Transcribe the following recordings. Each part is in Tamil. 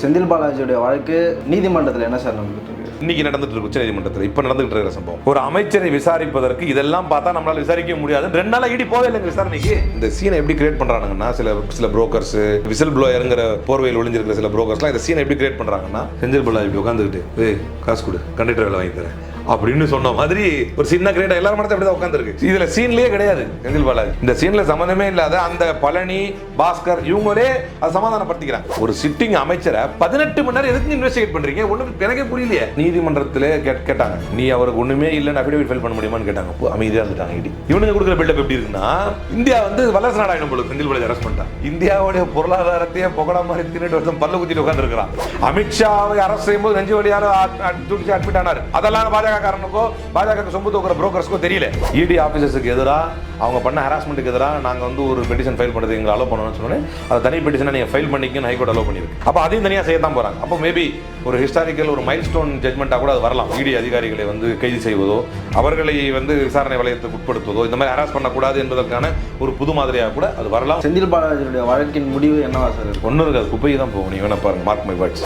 செந்தில் பாலாஜியுடைய வழக்கு நீதிமன்றத்தில் என்ன சார் நடந்துட்டு இருக்கு இன்னைக்கு நடந்துட்டு இருக்கு உச்ச நீதிமன்றத்தில் இப்போ நடந்துட்டு இருக்கிற சம்பவம். ஒரு அமைச்சரை விசாரிப்பதற்கு இதெல்லாம் பார்த்தா நம்மளால விசாரிக்க முடியாது. ரெண்டு நாளா இடி போவே இல்லைங்க விசாரணைக்கு இந்த சீனை எப்படி கிரியேட் பண்றாங்கன்னா சில சில புரோக்கர்ஸ் விசில் ப்ளோயருங்கிற போர்வையில் ஒளிஞ்சிருக்கிற சில புரோக்கர்ஸ்லாம் இந்த சீனை எப்படி கிரியேட் பண்றாங்கன்னா செந்தில் பாலாஜி உட்காந்துக்கிட்டு ஏய் காசு கொடு கண்டக்டர் வேலை வாங்கி தரேன். அப்படின்னு சொன்ன மாதிரி ஒரு சின்ன கிரேட் எல்லாரும் இப்படி தான் உட்காந்துருக்கு இதுல சீன்லயே கிடையாது செந்தில் பாலாஜி. இந்த சீன்ல சம்மந்தமே இல்லாத அந்த பழனி பாஸ்கர் இவங்களே அதை சமாதானப்படுத்திக்கிறாங்க. ஒரு சிட்டிங் அமைச்சரை பதினெட்டு மணி நேரம் எதுக்கு இன்வெஸ்டிகேட் பண்றீங்க? ஒண்ணு எனக்கே புரியலையே. நீதிமன்றத்தில் கேட்- கேட்டாங்க. நீ அவருக்கு ஒண்ணுமே இல்லைன்னு அபிடேவிட் ஃபைல் பண்ண முடியுமான்னு கேட்டாங்க. அப்போ அமைதியா இருந்துட்டாங்க இடி. இவனுங்க கொடுக்குற பில்டப் எப்படி இருக்குன்னா இந்தியா வந்து வல்லரசு நாடாயிடும் போல செந்தில் பாலாஜி அரெஸ்ட் பண்ணிட்டான் இந்தியாவுடைய பொருளாதாரத்தையே புகழ மாதிரி தின்னுட்டு வருஷம் பல்ல குத்திட்டு உட்காந்துருக்கிறான் அமித்ஷாவை அரசு செய்யும்போது நெஞ்சு வழியால தூக்கி அட்மிட் ஆனார். அதெல்லாம் பாஜக காரனுக்கோ பாஜக சொம்பு தூக்குற புரோக்கர்ஸ்க்கோ தெரியல. இடி ஆபீசர்ஸுக்கு எதிராக அவங்க பண்ண ஹராஸ்மெண்ட்டுக்கு எதிராக நாங்க வந்து ஒரு பெட்டிஷன் ஃபைல் பண்ணுறது எங்களை அலோவ் பண்ணணும்னு சொன்னோன்னே அதை தனி பெட்டிஷனை நீங்க ஃபைல் பண்ணிக்கன்னு ஹைகோர்ட் அலோவ் பண்ணிருக்கு அப்போ அதையும் தனியாக செய்ய தான் போறாங்க. அப்போ மேபி ஒரு ஹிஸ்டாரிக்கல் ஒரு மைல் ஸ்டோன் ஜட்மெண்ட்டாக கூட அது வரலாம். இடி அதிகாரிகளை வந்து கைது செய்வதோ அவர்களை வந்து விசாரணை வளையத்துக்கு உட்படுத்துவதோ இந்த மாதிரி ஹராஸ் பண்ணக்கூடாது என்பதற்கான ஒரு புது மாதிரியாக கூட அது வரலாம். செந்தில் பாலாஜியுடைய வழக்கின் முடிவு என்னவா சார்? ஒன்றும் இருக்காது. குப்பைக்கு தான் போகும் நீங்க வேணா பாருங்க. மார்க் மை வேர்ட்ஸ்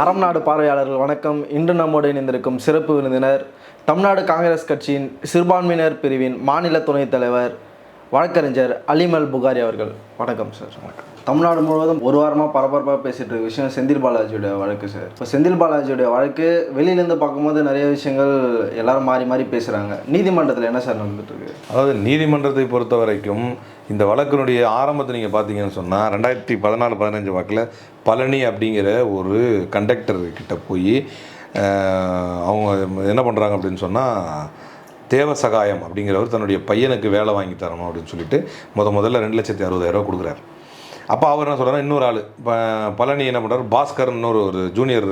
அறம் நாடு பார்வையாளர்கள் வணக்கம். இன்று நம்மோடு இணைந்திருக்கும் சிறப்பு விருந்தினர் தமிழ்நாடு காங்கிரஸ் கட்சியின் சிறுபான்மையினர் பிரிவின் மாநில துணைத் தலைவர் வழக்கறிஞர் அலிமல் புகாரி அவர்கள். வணக்கம் சார் வணக்கம். தமிழ்நாடு முழுவதும் ஒரு வாரமாக பரபரப்பாக பேசிட்டு இருக்க விஷயம் செந்தில் பாலாஜியோட வழக்கு சார். இப்போ செந்தில் பாலாஜியோட வழக்கு வெளியிலேருந்து பார்க்கும்போது நிறைய விஷயங்கள் எல்லாரும் மாறி மாறி பேசுகிறாங்க நீதிமன்றத்தில் என்ன சார் நடந்துட்டு இருக்கு அதாவது நீதிமன்றத்தை பொறுத்த வரைக்கும் இந்த வழக்கினுடைய ஆரம்பத்தை நீங்கள் பார்த்தீங்கன்னு சொன்னால் ரெண்டாயிரத்தி பதினாலு பதினஞ்சு வாக்கில் பழனி அப்படிங்கிற ஒரு கண்டக்டர் கிட்ட போய் அவங்க என்ன பண்ணுறாங்க அப்படின்னு சொன்னால் தேவசகாயம் அப்படிங்கிறவர் தன்னுடைய பையனுக்கு வேலை வாங்கி தரணும் அப்படின்னு சொல்லிட்டு முத முதல்ல ரெண்டு லட்சத்தி அறுபதாயிரம் கொடுக்குறாரு. அப்போ அவர் என்ன சொல்கிறார் இன்னொரு ஆள் பழனி என்ன பண்ணுறாரு பாஸ்கர் இன்னொரு ஒரு ஜூனியர்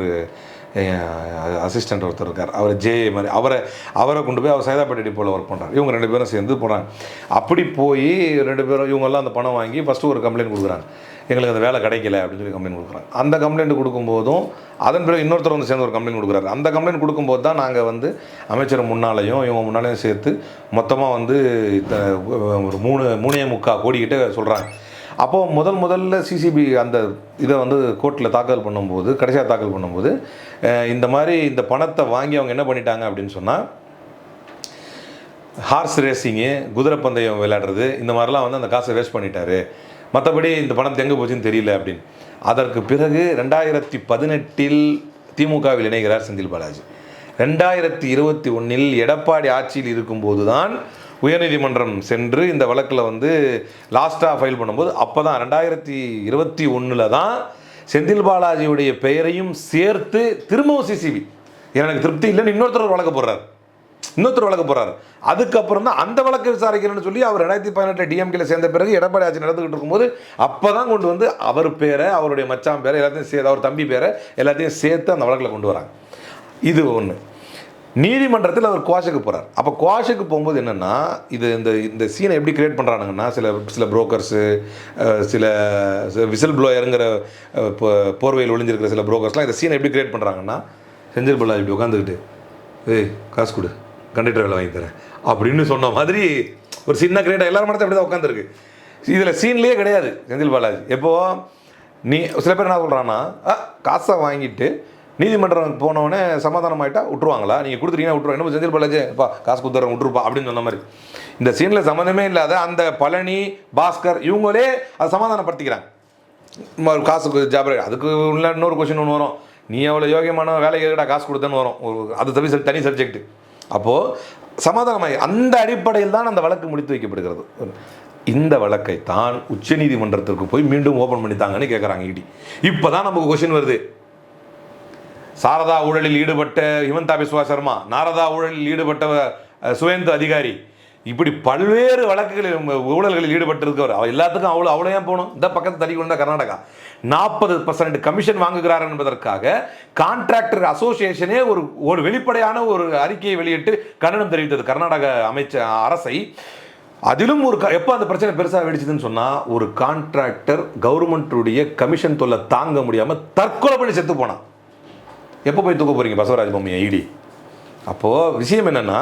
அசிஸ்டண்ட் ஒருத்தர் இருக்கார். அவர் ஜே மாதிரி அவரை அவரை கொண்டு போய் அவர் சைதாப்பேட்டை டிப்போவில் ஒர்க் பண்ணுறாரு இவங்க ரெண்டு பேரும் சேர்ந்து போகிறாங்க அப்படி போய் ரெண்டு பேரும் இவங்கெல்லாம் அந்த பணம் வாங்கி ஃபஸ்ட்டு ஒரு கம்ப்ளைண்ட் கொடுக்குறாங்க. எங்களுக்கு அந்த வேலை கிடைக்கல அப்படின்னு சொல்லி கம்ப்ளைண்ட் கொடுக்குறாங்க. அந்த கம்ப்ளைண்ட் கொடுக்கும்போதும் அதன் பிறகு இன்னொருத்தர் வந்து சேர்ந்து ஒரு கம்ப்ளைண்ட் கொடுக்குறாரு. அந்த கம்ப்ளைண்ட் கொடுக்கும்போது தான் நாங்கள் வந்து அமைச்சர் முன்னாலையும் இவங்க முன்னாலையும் சேர்த்து மொத்தமாக வந்து ஒரு மூணு மூணே முக்கால் கோடிக்கிட்ட சொல்கிறாங்க அப்போது முதல் முதல்ல சிசிபி அந்த இதை வந்து கோர்ட்டில் தாக்கல் பண்ணும்போது கடைசியாக தாக்கல் பண்ணும்போது இந்த மாதிரி இந்த பணத்தை வாங்கி அவங்க என்ன பண்ணிட்டாங்க அப்படின்னு சொன்னால் ஹார்ஸ் ரேசிங்கு குதிரை பந்தயம் விளையாடுறது இந்த மாதிரிலாம் வந்து அந்த காசை வேஸ்ட் பண்ணிட்டாரு. மற்றபடி இந்த பணம் எங்கே போச்சுன்னு தெரியல அப்படின்னு. அதற்கு பிறகு ரெண்டாயிரத்தி பதினெட்டில் திமுகவில் இணைகிறார் செந்தில் பாலாஜி. ரெண்டாயிரத்தி இருபத்தி ஒன்றில் எடப்பாடி ஆட்சியில் இருக்கும்போது தான் உயர்நீதிமன்றம் சென்று இந்த வழக்கில் வந்து லாஸ்ட்டாக ஃபைல் பண்ணும்போது அப்போ தான் ரெண்டாயிரத்தி இருபத்தி ஒன்றில் தான் செந்தில் பாலாஜியுடைய பெயரையும் சேர்த்து திரும்பவும் சிசிபி எனக்கு திருப்தி இல்லைன்னு இன்னொருத்தர் வழக்கு போடுறாரு. இன்னொருத்தர் வழக்கு போகிறார் அதுக்கப்புறம் தான் அந்த வழக்கு விசாரிக்கிறேன்னு சொல்லி அவர் ரெண்டாயிரத்தி பதினெட்டு டிஎம்கேல சேர்ந்த பிறகு எடப்பாடி ஆட்சி நடந்துகிட்டு இருக்கும்போது அப்போ தான் கொண்டு வந்து அவர் பேரை அவருடைய மச்சான் பேரை எல்லாத்தையும் சேர்த்து அவர் தம்பி பேரை எல்லாத்தையும் சேர்த்து அந்த வழக்கில் கொண்டு வராங்க. இது ஒன்று நீதிமன்றத்தில் அவர் குவாஷுக்கு போகிறார் அப்போ குவாஷுக்கு போகும்போது என்னென்னா இது இந்த இந்த சீனை எப்படி கிரியேட் பண்ணுறானுங்கன்னா சில சில புரோக்கர்ஸு சில விசில் ப்ளோயருங்கிற போர்வையில் ஒளிஞ்சிருக்கிற சில புரோக்கர்ஸ்லாம் இந்த சீனை எப்படி கிரியேட் பண்ணுறாங்கன்னா செஞ்சில் பாலாஜி இப்படி உட்காந்துக்கிட்டு ஏய் காசு கொடு. கண்டக்டர் வேலை வாங்கி தரேன். அப்படின்னு சொன்ன மாதிரி ஒரு சின்ன கிரேட்டாக எல்லாரும் மனசு அப்படி தான் உட்காந்துருக்கு இதில் சீன்லேயே கிடையாது செந்தில் பாலாஜி. எப்போது நீ சில பேர் என்ன சொல்கிறான்னா காசை வாங்கிட்டு நீதிமன்றம் போனவொடனே சமாதானம் ஆகிட்டா விட்டுருவாங்களா? நீங்கள் கொடுத்துட்டீங்கன்னா விட்டுருவாங்க. என்ன செந்தில் பாலாஜி காசு கொடுத்துறேன் விட்டுருப்பா அப்படின்னு சொன்ன மாதிரி. இந்த சீனில் சம்மந்தமே இல்லாத அந்த பழனி பாஸ்கர் இவங்களே அதை சமாதானப்படுத்திக்கிறாங்க. காசு காசுக்கு ஜாபரே அதுக்கு உள்ள இன்னொரு கொஷின் ஒன்று வரும். நீ அவ்வளோ யோகியமான வேலைக்கு எதுக்கடா காசு கொடுத்தேன்னு வரும். ஒரு அது தவி தனி சப்ஜெக்ட் அப்போது சமாதானமாகி அந்த அடிப்படையில் தான் அந்த வழக்கு முடித்து வைக்கப்படுகிறது. இந்த வழக்கை தான் உச்சநீதிமன்றத்திற்கு போய் மீண்டும் ஓப்பன் பண்ணித்தாங்கன்னு கேட்குறாங்க இடி இப்போ தான் நமக்கு கொஷின் வருது. சாரதா ஊழலில் ஈடுபட்ட ஹிமந்தா பிஸ்வா சர்மா நாரதா ஊழலில் ஈடுபட்ட சுவேந்து அதிகாரி இப்படி பல்வேறு வழக்குகளில் ஊழல்களில் ஈடுபட்டிருக்கவர் அவர் எல்லாத்துக்கும் அவ்வளோ அவ்வளோ ஏன் போகணும்? இந்த பக்கத்து தள்ளி கொண்ட கர்நாடகா. நாற்பது பர்சன்ட் கமிஷன் வாங்குகிறார் என்பதற்காக கான்ட்ராக்டர் அசோசியேஷனே ஒரு ஒரு வெளிப்படையான ஒரு அறிக்கையை வெளியிட்டு கண்டனம் தெரிவித்தது கர்நாடக அமைச்ச அரசை. அதிலும் ஒரு க- எப்போ அந்த பிரச்சனை பெருசாக வெடிச்சதுன்னு சொன்னால் ஒரு கான்ட்ராக்டர் கவர்மெண்ட்டுடைய கமிஷன் தொல்லை தாங்க முடியாமல் தற்கொலை பண்ணி செத்து போனான். எப்போ போய் தூக்க போகிறீங்க பசவராஜ் பொம்மையை ஐடி அப்போது விஷயம் என்னென்னா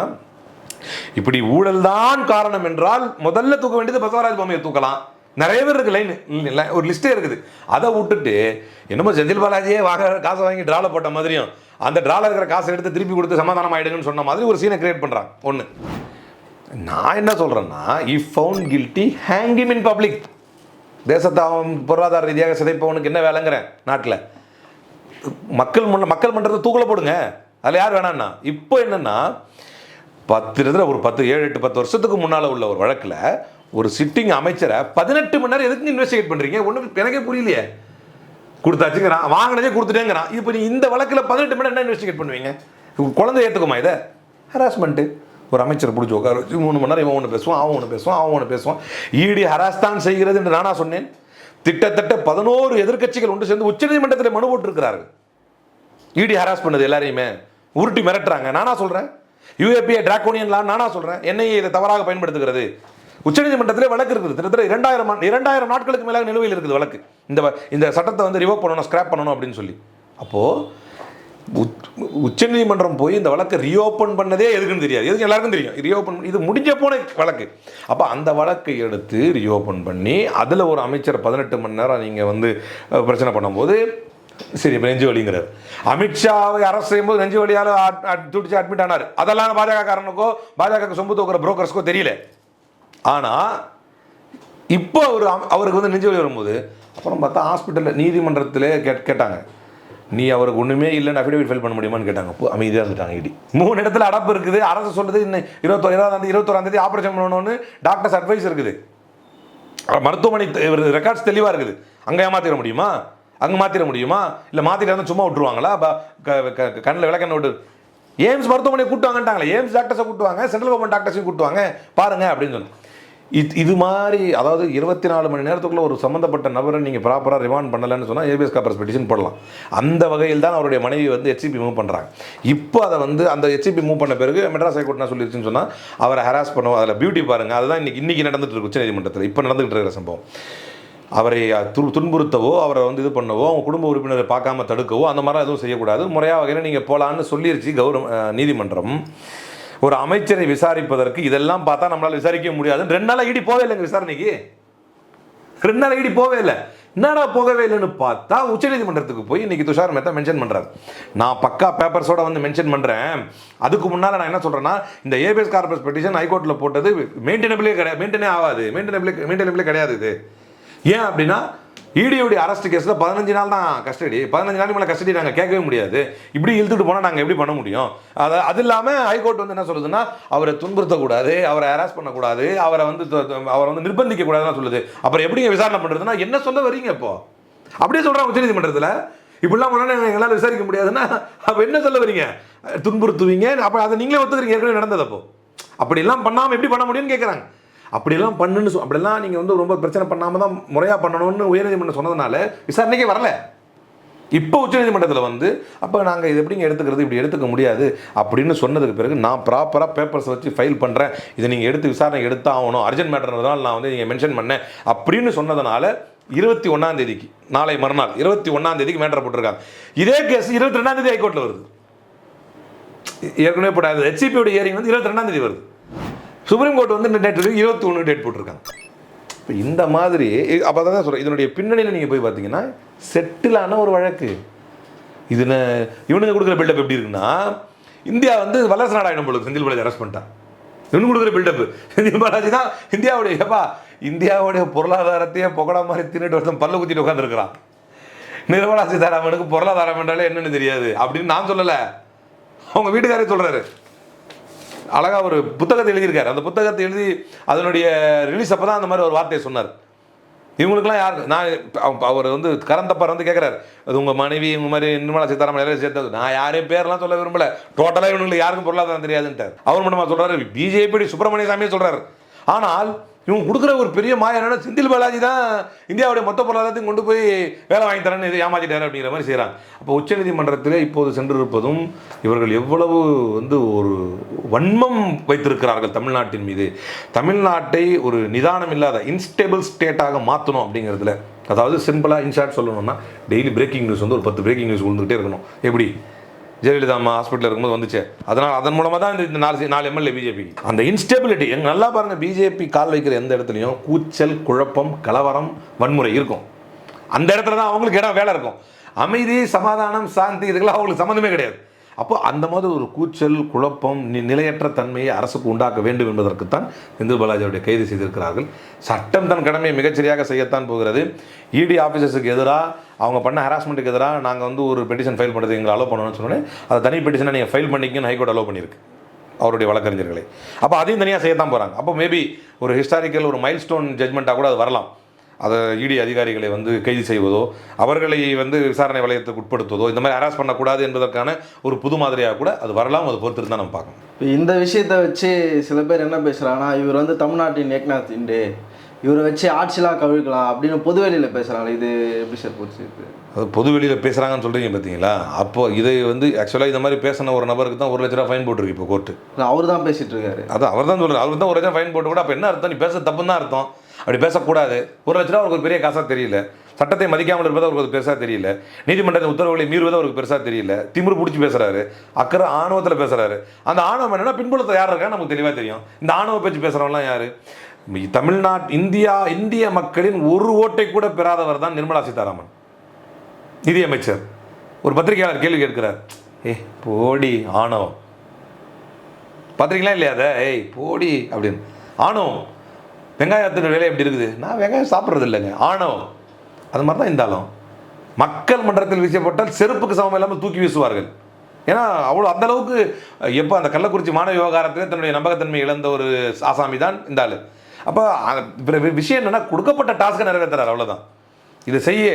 இப்படி ஊழல் தான் காரணம் என்றால் முதல்ல தூக்க வேண்டியது பசவராஜ் பொம்மையை தூக்கலாம். நிறைய பேர் இருக்கு லைன் ஒரு லிஸ்ட்டே இருக்குது. அதை விட்டுட்டு என்னமோ செந்தில் பாலாஜியே வாங்க காசை வாங்கி ட்ரால போட்ட மாதிரியும் அந்த ட்ரால இருக்கிற காசை எடுத்து திருப்பி கொடுத்து சமாதானம் ஆயிடுங்கன்னு சொன்ன மாதிரி ஒரு சீனை கிரியேட் பண்ணுறான் ஒன்று நான் என்ன சொல்கிறேன்னா if found guilty hang him in public தேசத்தை பொருளாதார ரீதியாக சிதைப்பவனுக்கு என்ன வேலைங்கிறேன் நாட்டில். மக்கள் முன்ன மக்கள் மன்றத்தை தூக்கல போடுங்க. அதில் யார் வேணான்னா? இப்போ என்னென்னா பத்து இதில் ஒரு பத்து ஏழு எட்டு பத்து வருஷத்துக்கு முன்னால் உள்ள ஒரு வழக்கில் ஒரு சிட்டிங் அமைச்சரை பதினெட்டு மணி நேரம் எதுக்கு இன்வெஸ்டிகேட் பண்ணுறீங்க ஒன்றும் எனக்கே புரியலையே. கொடுத்தாச்சுங்கிறான் வாங்கினதே கொடுத்துட்டேங்கிறான். இப்போ நீ இந்த வழக்கில் பதினெட்டு மணி நேரம் என்ன இன்வெஸ்டிகேட் பண்ணுவீங்க? குழந்தை ஏற்றுக்குமா இதை? ஹராஸ்மெண்ட்டு ஒரு அமைச்சர் பிடிச்சி உட்கார வச்சு மூணு மணி நேரம் இவன் ஒன்று பேசுவான் அவன் ஒன்று பேசுவான் அவன் ஒன்று பேசுவான். ஈடி ஹராஸ் தான் செய்கிறது என்று நானா சொன்னேன். திட்டத்தட்ட பதினோரு எதிர்க்கட்சிகள் ஒன்று சேர்ந்து உச்சநீதிமன்றத்தில் மனு போட்டிருக்கிறார்கள். இடி ஹராஸ் பண்ணுது எல்லாரையுமே. உருட்டி மிரட்டுறாங்க. நானா சொல்கிறேன் யூஏபிஏ டிராகோனியன் லா நானா சொல்கிறேன் என்ஐஏ இதை தவறாக பயன்படுத்துகிறது. உச்சநீதிமன்றத்திலே வழக்கு இருக்குது. கிட்டத்தட்ட இரண்டாயிரம் இரண்டாயிரம் நாட்களுக்கு மேலாக நிலுவையில் இருக்குது வழக்கு. இந்த இந்த சட்டத்தை வந்து ரிவோக் பண்ணணும் ஸ்கிராப் பண்ணணும் அப்படின்னு சொல்லி. அப்போது உச்சநீதிமன்றம் போய் இந்த வழக்கை ரீஓப்பன் பண்ணதே எதுக்குன்னு தெரியாது. எதுக்கு எல்லாருக்கும் தெரியும்? ரீஓப்பன் இது முடிஞ்ச போன வழக்கு. அப்போ அந்த வழக்கை எடுத்து ரீஓப்பன் பண்ணி அதில் ஒரு அமைச்சர் பதினெட்டு மணி நேரம் நீங்கள் வந்து பிரச்சனை பண்ணும்போது சரி இப்போ நெஞ்சு வலிங்கிறார். அமித்ஷாவை அரசு செய்யும்போது நெஞ்சு வலியால் துடிச்சு அட்மிட் ஆனார். அதெல்லாம் பாஜக காரனுக்கோ பாஜக சொம்பு தூக்குற புரோக்கர்ஸ்க்கோ தெரியல. ஆனால் இப்போ அவர் அவருக்கு வந்து நெஞ்சு வலி வரும்போது அப்புறம் பார்த்தா ஹாஸ்பிட்டலில் நீதிமன்றத்தில் கேட் கேட்டாங்க. நீ அவருக்கு ஒன்றுமே இல்லைன்னு அஃபிடேவிட் ஃபைல் பண்ண முடியுமான்னு கேட்டாங்க. அப்போ அமைதியாக இருந்துட்டாங்க இடி. மூணு இடத்துல அடப்பு இருக்குது. அரசு சொல்கிறது இன்னும் இருபத்தொரு இருபதாம் தேதி இருபத்தொராம் தேதி ஆப்ரேஷன் பண்ணணும்னு டாக்டர்ஸ் அட்வைஸ் இருக்குது. மருத்துவமனை மருத்துவமனை ரெக்கார்ட்ஸ் தெளிவாக இருக்குது. அங்கே ஏமாத்திட முடியுமா? அங்கே மாற்றிட முடியுமா? இல்லை மாற்றிட்டு சும்மா விட்டுருவாங்களா? கண்ணில் விளக்கண்ண விட்டு எய்ம்ஸ் மருத்துவமனை கூட்டுவாங்கன்ட்டாங்களே எய்ம்ஸ் டாக்டர்ஸை கூட்டுவாங்க சென்ட்ரல் கவர்மெண்ட் டாக்டர்ஸையும் கூட்டுவாங்க பாருங்க அப்படின்னு சொன்னேன் இது இது மாதிரி அதாவது இருபத்தி நாலு மணி நேரத்துக்குள்ளே ஒரு சம்மந்தப்பட்ட நபரை நீங்கள் ப்ராப்பராக ரிமாண்ட் பண்ணலைன்னு சொன்னால் ஏபிஎஸ் காப்பர்ஸ் பெட்டிஷன் போடலாம். அந்த வகையில் தான் அவருடைய மனைவி வந்து ஹெச்சிபி மூவ் பண்ணுறாங்க இப்போ அதை வந்து அந்த ஹெச்சிபி மூவ் பண்ண பிறகு மெட்ராஸ் ஹைகோர்ட் என்ன சொல்லிருச்சுன்னு சொன்னால் அவரை ஹராஸ் பண்ணுவோம். அதில் பியூட்டி பாருங்கள் அதுதான் இன்றைக்கி இன்றைக்கி நடந்துட்டு இருக்கு உச்சநீதிமன்றத்தில். இப்போ நடந்துகிட்டு இருக்கிற சம்பவம். அவரை து துன்புறுத்தவோ அவரை வந்து இது பண்ணவோ அவங்க குடும்ப உறுப்பினரை பார்க்காம தடுக்கவோ அந்த மாதிரிலாம் எதுவும் செய்யக்கூடாது. முறையாக வகையில் நீங்கள் போகலான்னு சொல்லிருச்சு கௌரவ நீதிமன்றம். ஒரு அமைச்சரை விசாரிப்பதற்கு இதெல்லாம் பார்த்தா நம்மளால் விசாரிக்க முடியாது ரெண்டு நாளாக ஈடி போவே இல்லைங்க விசாரணைக்கு. ரெண்டு நாள் ஈடி போவே இல்லை. என்னடா போகவே இல்லைன்னு பார்த்தா உச்சநீதிமன்றத்துக்கு போய் இன்னைக்கு துஷார் மேத்தா மென்ஷன் பண்ணுறாரு நான் பக்கா பேப்பர்ஸோட வந்து மென்ஷன் பண்ணுறேன் அதுக்கு முன்னால் நான் என்ன சொல்கிறேன்னா இந்த ஏபிஎஸ் கார்பஸ் பெட்டிஷன் ஹைகோர்ட்டில் போட்டது மெயின்டெனபிளே கிடையாது. மெயின்டெனே ஆகாது. மெயின்டெனபிளே மெயின்டெனபிளே கிடையாது இது. ஏன் அப்படின்னா இடியோடைய அரெஸ்ட் கேஸில் பதினஞ்சு நாள் தான் கஸ்டடி பதினஞ்சு நாளைக்கு மேலே கஸ்டடி நாங்கள் கேட்கவே முடியாது. இப்படி இழுத்துட்டு போனால் நாங்கள் எப்படி பண்ண முடியும்? அது அது இல்லாமல் ஹைகோர்ட் வந்து என்ன சொல்லுதுன்னா அவரை துன்புறுத்தக்கூடாது அவரை ஹராஸ் பண்ணக்கூடாது அவரை வந்து அவரை வந்து நிர்பந்திக்க கூடாதுன்னு சொல்லுது. அப்புறம் எப்படிங்க விசாரணை பண்ணுறதுன்னா என்ன சொல்ல வரீங்க இப்போ? அப்படியே சொல்கிறாங்க உச்சநீதிமன்றத்தில். இப்படிலாம் பண்ணால் எங்களால் விசாரிக்க முடியாதுன்னா அப்போ என்ன சொல்ல வரீங்க துன்புறுத்துவீங்க அப்போ அதை நீங்களே ஒத்துக்கிறீங்க. ஏற்கனவே நடந்தது அப்போ. அப்படிலாம் பண்ணாமல் எப்படி பண்ண முடியும்னு கேட்குறாங்க அப்படியெல்லாம் பண்ணுன்னு சொ அப்படிலாம் நீங்கள் வந்து ரொம்ப பிரச்சனை பண்ணாமல் தான் முறையாக பண்ணணும்னு உயர்நீதிமன்றம் சொன்னதுனால விசாரணைக்கே வரல. இப்போ உச்சநீதிமன்றத்தில் வந்து அப்போ நாங்கள் இது எப்படிங்க எடுத்துக்கிறது? இப்படி எடுத்துக்க முடியாது. அப்படின்னு சொன்னதுக்கு பிறகு நான் ப்ராப்பராக பேப்பர்ஸ் வச்சு ஃபைல் பண்ணுறேன் இதை நீங்கள் எடுத்து விசாரணை எடுத்து ஆகணும் அர்ஜென்ட் மேட்டர்னால் நான் வந்து நீங்கள் மென்ஷன் பண்ணேன். அப்படின்னு சொன்னதுனால இருபத்தி ஒன்றாம் தேதிக்கு நாளை மறுநாள் இருபத்தி ஒன்றாம் தேதிக்கு மேட்டர் போட்டிருக்காங்க. இதே கேஸ் இருபத்தி ரெண்டாம் தேதி ஹைகோர்ட்டில் வருது. ஏற்கனவே போட்டாது ஹெச்சிபியோட ஹியரிங் வந்து இருபத்தி ரெண்டாம் தேதி வருது. சுப்ரீம் கோர்ட் வந்து நேற்று இருபத்தி ஒன்று டேட் போட்டிருக்காங்க. இப்போ இந்த மாதிரி அப்போ தான் சொல்கிறேன் இதனுடைய பின்னணியில் நீங்கள் போய் பார்த்தீங்கன்னா செட்டிலான ஒரு வழக்கு. இது இவனுங்க கொடுக்குற பில்டப் எப்படி இருக்குன்னா இந்தியா வந்து வல்லரசு நாடாயிடும் பொழுது செந்தில் பாலாஜி அரெஸ்ட் பண்ணிட்டான். இவனு கொடுக்குற பில்டப் செந்தில் பாலாஜி தான் இந்தியாவுடைய ஏப்பா இந்தியாவுடைய பொருளாதாரத்தையே புகழா மாதிரி தின்னுட்டு வருஷம் பல்ல குத்திட்டு உட்காந்துருக்கிறான் நிர்மலா சீதாராமனுக்கு பொருளாதாரம் என்றாலே என்னன்னு தெரியாது அப்படின்னு நான் சொல்லலை. அவங்க வீட்டுக்காரே சொல்கிறாரு அழகா ஒரு புத்தகத்தை எழுதியிருக்காரு. அந்த புத்தகத்தை எழுதி அதனுடைய ரிலீஸ் அப்போ தான் அந்த மாதிரி ஒரு வார்த்தையை சொன்னார். இவங்களுக்குலாம் யார் நான் அவர் வந்து கரந்தப்பார் வந்து கேட்குறாரு அது உங்கள் மனைவி உங்கள் மாதிரி நிர்மலா சீதாராமன் எல்லாரும் சேர்த்தது. நான் யாரையும் பேர்லாம் சொல்ல விரும்பல. டோட்டலாக இவங்களுக்கு யாருக்கும் பொருளாதாரம் தெரியாதுன்ட்டார். அவர் மட்டுமா சொல்கிறாரு பிஜேபி சுப்பிரமணிய சாமியே சொல்றாரு. ஆனால் இவங்க கொடுக்குற ஒரு பெரிய மாய என்னன்னா செந்தில் பாலாஜி தான் இந்தியாவுடைய மொத்த பொருளாதாரத்தையும் கொண்டு போய் வேலை வாங்கி தரேன்னு இதை ஏமாத்திட்டாரு அப்படிங்கிற மாதிரி செய்கிறாங்க அப்போ உச்சநீதிமன்றத்தில் இப்போது சென்றிருப்பதும் இவர்கள் எவ்வளவு வந்து ஒரு வன்மம் வைத்திருக்கிறார்கள் தமிழ்நாட்டின் மீது. தமிழ்நாட்டை ஒரு நிதானம் இல்லாத இன்ஸ்டேபிள் ஸ்டேட்டாக மாற்றணும் அப்படிங்கிறதுல. அதாவது சிம்பிளாக இன்ஷார்ட் சொல்லணும்னா டெய்லி பிரேக்கிங் நியூஸ் வந்து ஒரு பத்து பிரேக்கிங் நியூஸ் விழுந்துகிட்டே இருக்கணும். எப்படி? ஜெயலலிதா அம்மா ஹாஸ்பிட்டல் இருக்கும்போது வந்துச்சு. அதனால் அதன் மூலமாக தான் இந்த- நாலு நாலு எம்எல்ஏ பிஜேபி அந்த இன்ஸ்டெபிலிட்டி எங்கள் நல்லா பாருங்க பிஜேபி கால் வைக்கிற எந்த இடத்துலையும் கூச்சல் குழப்பம் கலவரம் வன்முறை இருக்கும். அந்த இடத்துல தான் அவங்களுக்கு இடம் வேலை இருக்கும். அமைதி சமாதானம் சாந்தி இதுக்கெல்லாம் அவங்களுக்கு சம்மந்தமே கிடையாது. அப்போ அந்த மாதிரி ஒரு கூச்சல் குழப்பம் நிலையற்ற தன்மையை அரசுக்கு உண்டாக்க வேண்டும் என்பதற்குத்தான் இந்து பாலாஜி கைது செய்திருக்கிறார்கள். சட்டம் தன் கடமையை மிகச்சரியாக செய்யத்தான் போகிறது. இடி ஆஃபீஸர்ஸுக்கு எதிராக அவங்க பண்ண ஹராஸ்மெண்ட்டுக்கு எதிராக நாங்கள் வந்து ஒரு பெட்டிஷன் ஃபைல் பண்ணுறது எங்களை அலோவ் பண்ணணும்னு சொன்னோன்னே அதை தனி பெட்டிஷனை நீங்கள் ஃபைல் பண்ணிக்கன்னு ஹைகோர்ட் அலோவ் பண்ணியிருக்கு. அவருடைய வழக்கறிஞர்களை. அப்போ அதையும் தனியாக செய்யத்தான் போகிறாங்க அப்போ மேபி ஒரு ஹிஸ்டாரிக்கல் ஒரு மைல் ஸ்டோன் ஜட்மெண்ட்டாக கூட அது வரலாம். அதை இடி அதிகாரிகளை வந்து கைது செய்வதோ அவர்களை வந்து விசாரணை வளையத்துக்கு உட்படுத்துவதோ இந்த மாதிரி ஹராஸ் பண்ணக்கூடாது என்பதற்கான ஒரு புது மாதிரியாக கூட அது வரலாம் அது பொறுத்து தான் நம்ம பார்க்கணும். இப்போ இந்த விஷயத்தை வச்சு சில பேர் என்ன பேசுகிறாங்கன்னா இவர் வந்து தமிழ்நாட்டின் ஏக்நாத் இண்டே இவரை வச்சு ஆட்சிலாம் கவிழ்க்கலாம் அப்படின்னு பொதுவெளியில் பேசுகிறாங்க இது எப்படி சார் போச்சு அது பொது வெளியில் பேசுகிறாங்கன்னு சொல்கிறீங்க பார்த்தீங்களா அப்போ இதை வந்து ஆக்சுவலாக இந்த மாதிரி பேசின ஒரு நபருக்கு தான் ஒரு லட்ச ரூபா ஃபைன் போட்டிருக்கு இப்போ கோர்ட்டு அவர் தான் பேசிட்டு இருக்காரு. அது அவர் தான் சொல்கிறார் அவர் தான் ஒரு லட்சம் ஃபைன் போட்டு கூட அப்போ என்ன அர்த்தம்? நீ பேச தப்புன்னு தான் அர்த்தம். அப்படி பேசக்கூடாது. ஒரு லட்ச ரூபா அவருக்கு ஒரு பெரிய காசாக தெரியல. சட்டத்தை மதிக்காமல் இருப்பது அவருக்கு ஒரு பெருசாக தெரியல. நீதிமன்றத்தின் உத்தரவுகளை மீறுவது அவருக்கு பெருசாக தெரியல. திமிரு பிடிச்சி பேசுகிறாரு அக்கறை ஆணவத்தில் பேசுறாரு. அந்த ஆணவம் என்னென்னா பின்புலத்தை யார் இருக்கா நமக்கு தெளிவாக தெரியும். இந்த ஆணவ பேச்சு பேசுகிறவங்களாம் யார்? தமிழ்நாட் இந்தியா இந்திய மக்களின் ஒரு ஓட்டை கூட பெறாதவர் தான் நிர்மலா சீதாராமன். நிதியமைச்சர். ஒரு பத்திரிகையாளர் கேள்வி கேட்கிறார். ஏ போடி ஆணவம். பார்த்துருக்கீங்களா இல்லையா அதை? ஏய் போடி அப்படின்னு. ஆணவம். வெங்காயத்தின் விலை எப்படி இருக்குது? நான் வெங்காயம் சாப்பிட்றது இல்லைங்க ஆணவம் அது மாதிரி தான் இருந்தாலும். மக்கள் மன்றத்தில் வீசப்பட்டால் செருப்புக்கு சமம் இல்லாமல் தூக்கி வீசுவார்கள். ஏன்னா அவ்வளோ அந்த அளவுக்கு எப்போ அந்த கள்ளக்குறிச்சி மாணவ விவகாரத்தில் தன்னுடைய நம்பகத்தன்மை இழந்த ஒரு ஆசாமி தான் இந்த அப்போ விஷயம் என்னென்னா கொடுக்கப்பட்ட டாஸ்க்கை நிறைவேற்றுறாரு அவ்வளோதான் இதை செய்ய.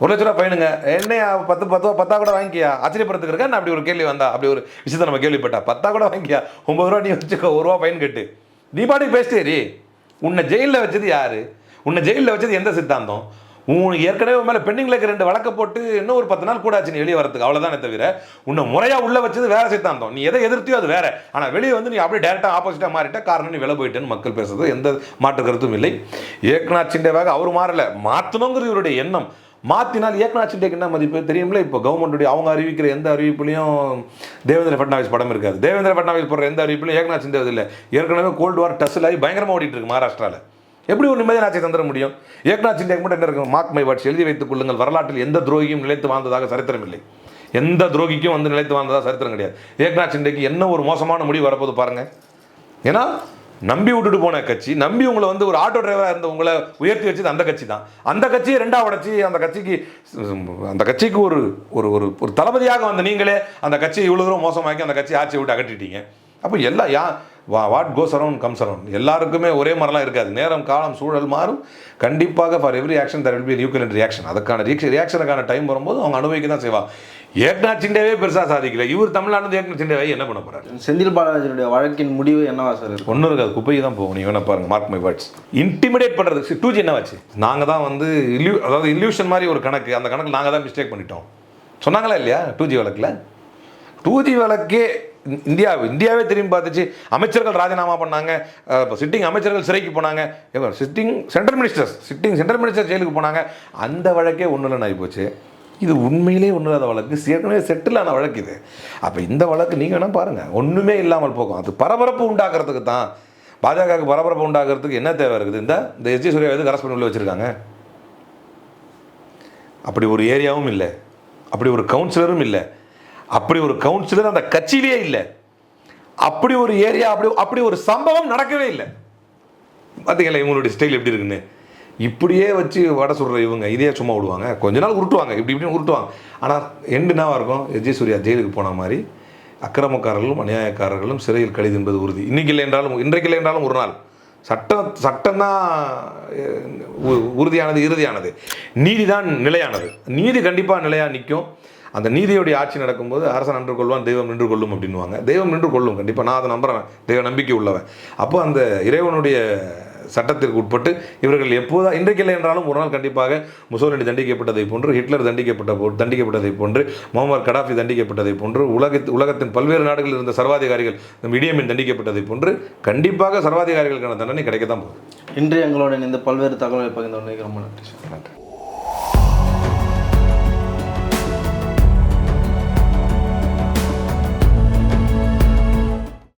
ஒரு லட்ச ரூபா பையனுங்க. என்னையா பத்து பத்து ரூபா பத்தா கூட வாங்கிக்கியா? ஆச்சரியப்படுறதுக்கு இருக்கா? நான் அப்படி ஒரு கேள்வி வந்தா? அப்படி ஒரு விஷயத்த நம்ம கேள்விப்பட்டா? பத்தா கூட வாங்கிக்கியா? ஒன்பது ரூபா நீ வச்சுக்கோ ஒரு ரூபா பையன் கட்டு. நீ பாட்டுக்கு பேசிட்டேரி உன்னை ஜெயிலில் வச்சது யார்? உன்னை ஜெயிலில் வச்சது எந்த சித்தாந்தம்? உனக்கு ஏற்கனவே மேலே பெண்டிங்கில் இருக்க ரெண்டு வழக்கை போட்டு இன்னும் ஒரு பத்து நாள் கூட ஆச்சு நீ வெளியே வரதுக்கு. அவ்வளோதானே தவிர உன்னை முறையாக உள்ளே வச்சது வேற சித்தாந்தம். நீ எதை எதிர்த்தியோ அது வேற. ஆனால் வெளியே வந்து நீ அப்படியே டேரெக்டாக ஆப்போசிட்டாக மாறிட்ட காரணம் நீ வெளில போயிட்டேன்னு மக்கள் பேசுறது. எந்த மாற்று கருத்தும் இல்லை. ஏக்நாத் சிண்டேவாக அவர் மாறலை. மாற்றணுங்கிறது இவருடைய எண்ணம். மாற்றினால் ஏக்நாத் சிண்டேக்கு என்ன மதிப்பு? தெரியும்ல இப்போ கவர்மெண்ட்டுடைய அவங்க அறிவிக்கிற எந்த அறிவிப்புலையும் தேவேந்திர ஃபட்னாவிஸ் படம் இருக்காது. தேவேந்திர ஃபட்னாவிஸ் போடுற எந்த அறிவிப்புலையும் ஏக்நாத் சிண்டே இல்லை ஏற்கனவே கோல்டு வார் டஸ்ஸில் ஆகி பயங்கரமாக ஓடிட்டு இருக்கு மகாராஷ்டிராவில் எப்படி ஒரு நிம்மதியான ஆட்சியை தந்துட முடியும்? ஏக்நாத் சிண்டேக்கு மட்டும் என்ன இருக்கும்? மார்க் மை எழுதி வைத்துக் கொள்ளுங்கள். வரலாற்றில் எந்த துரோகியும் நிலைத்து வாழ்ந்ததாக சரித்திரம் இல்லை. எந்த துரோகிக்கும் வந்து நிலைத்து வாழ்ந்ததாக சரித்திரம் கிடையாது. ஏக்நாத் சிண்டேக்கு என்ன ஒரு மோசமான முடிவு வரப்போது பாருங்கள் ஏன்னா நம்பி விட்டுட்டு போன கட்சி நம்பி உங்களை வந்து ஒரு ஆட்டோ டிரைவராக இருந்த உங்களை உயர்த்தி வச்சது அந்த கட்சி தான். அந்த கட்சியை ரெண்டாக உடச்சி அந்த கட்சிக்கு அந்த கட்சிக்கு ஒரு ஒரு ஒரு ஒரு தளபதியாக வந்த நீங்களே அந்த கட்சியை இவ்வளோ தூரம் மோசமாக்கி அந்த கட்சியை ஆட்சியை விட்டு அகற்றிட்டீங்க. அப்போ எல்லாம் யா வா what goes around comes around எல்லாருக்குமே ஒரே மாதிரிலாம் இருக்காது. நேரம் காலம் சூழல் மாறும். கண்டிப்பாக for every action there will be nuclear reaction அதுக்கான ரியாக்ஷனுக்கான டைம் வரும்போது அவங்க அனுபவிக்க தான் செய்வாங்க. ஏக்நாத் சிண்டேவே பெருசாக சாதிக்கல. இவர் தமிழ்நாடு ஏக்நாத் சிண்டேவை என்ன பண்ண போறாரு? செந்தில் பாலாஜியுடைய வழக்கின் முடிவு என்னவா சார் ஒன்றும் இருக்காது. குப்பைக்கு தான் போகும் நீங்கள் வேணா பாருங்க. மார்க் மை வேர்ட்ஸ் இன்டிமிடேட் பண்ணுறது டூ ஜி என்ன வச்சு நாங்கள் தான் வந்து இல்யூ அதாவது இல்யூஷன் மாதிரி ஒரு கணக்கு. அந்த கணக்கு நாங்கள் தான் மிஸ்டேக் பண்ணிட்டோம். சொன்னாங்களா இல்லையா? டூ ஜி வழக்கில்? டூ ஜி வழக்கே இந்தியா இந்தியாவே திரும்பி பார்த்துச்சு. அமைச்சர்கள் ராஜினாமா பண்ணாங்க. சிட்டிங் அமைச்சர்கள் சிறைக்கு போனாங்க. Sitting central ministers sitting central minister ஜெயிலுக்கு போனாங்க. அந்த வழக்கே ஒன்றும் இல்லைன்னு ஆகிப்போச்சு இது உண்மையிலே ஒன்றும் இல்லாத வழக்கு. ஏற்கனவே செட்டில் ஆன வழக்கு இது. அப்போ இந்த வழக்கு நீங்கள் வேணால் பாருங்கள் ஒன்றுமே இல்லாமல் போகும். அது பரபரப்பு உண்டாக்குறதுக்கு தான். பாஜகவுக்கு பரபரப்பு உண்டாக்குறதுக்கு என்ன தேவை இருக்குது? இந்த இந்த எஸ்ஜி சூர்யா எதுக்கு அரசு உள்ள வச்சுருக்காங்க. அப்படி ஒரு ஏரியாவும் இல்லை. அப்படி ஒரு கவுன்சிலரும் இல்லை. அப்படி ஒரு கவுன்சிலர் அந்த கட்சியிலேயே இல்லை. அப்படி ஒரு ஏரியா அப்படி அப்படி ஒரு சம்பவம் நடக்கவே இல்லை. பார்த்தீங்களா இவங்களுடைய ஸ்டைல் எப்படி இருக்குன்னு? இப்படியே வச்சு வடை சுடுற இவங்க இதே சும்மா விடுவாங்க. கொஞ்ச நாள் உருட்டுவாங்க. இப்படி இப்படி உருட்டுவாங்க. ஆனால் எண்டு என்னவா இருக்கும்? எஜே சூர்யா ஜெயிலுக்கு போன மாதிரி அக்கிரமக்காரர்களும் அநியாயக்காரர்களும் சிறையில் கழிது என்பது உறுதி. இன்னைக்கு இல்லை என்றாலும் இன்றைக்கு இல்லை என்றாலும் ஒரு நாள். சட்டம் சட்டம் தான் உறுதியானது இறுதியானது. நீதி தான் நிலையானது. நீதி கண்டிப்பாக நிலையாக நிற்கும். அந்த நீதியுடைய ஆட்சி நடக்கும்போது அரசன் நின்று கொள்வான் தெய்வம் நின்று கொள்ளும் அப்படின்னுவாங்க. தெய்வம் நின்று கொள்ளும் கண்டிப்பாக நான் அதை நம்புறேன். தெய்வ நம்பிக்கை உள்ளவன். அப்போ அந்த இறைவனுடைய சட்டத்திற்கு உட்பட்டு இவர்கள் எப்போதா இன்றைக்கு இல்லை என்றாலும் ஒரு நாள் கண்டிப்பாக முசோலினி தண்டிக்கப்பட்டதை போன்று ஹிட்லர் தண்டிக்கப்பட்ட போ தண்டிக்கப்பட்டதை போன்று முகமது கடாஃபி தண்டிக்கப்பட்டதை போன்று உலகத் உலகத்தின் பல்வேறு நாடுகளில் இருந்த சர்வாதிகாரிகள் நம் இடியமின் தண்டிக்கப்பட்டதை போன்று கண்டிப்பாக சர்வாதிகாரிகளுக்கான தண்டனை கிடைக்க தான் போகுது. இன்று எங்களோட இந்த பல்வேறு தகவலை பகிர்ந்து ரொம்ப நன்றி. நன்றி.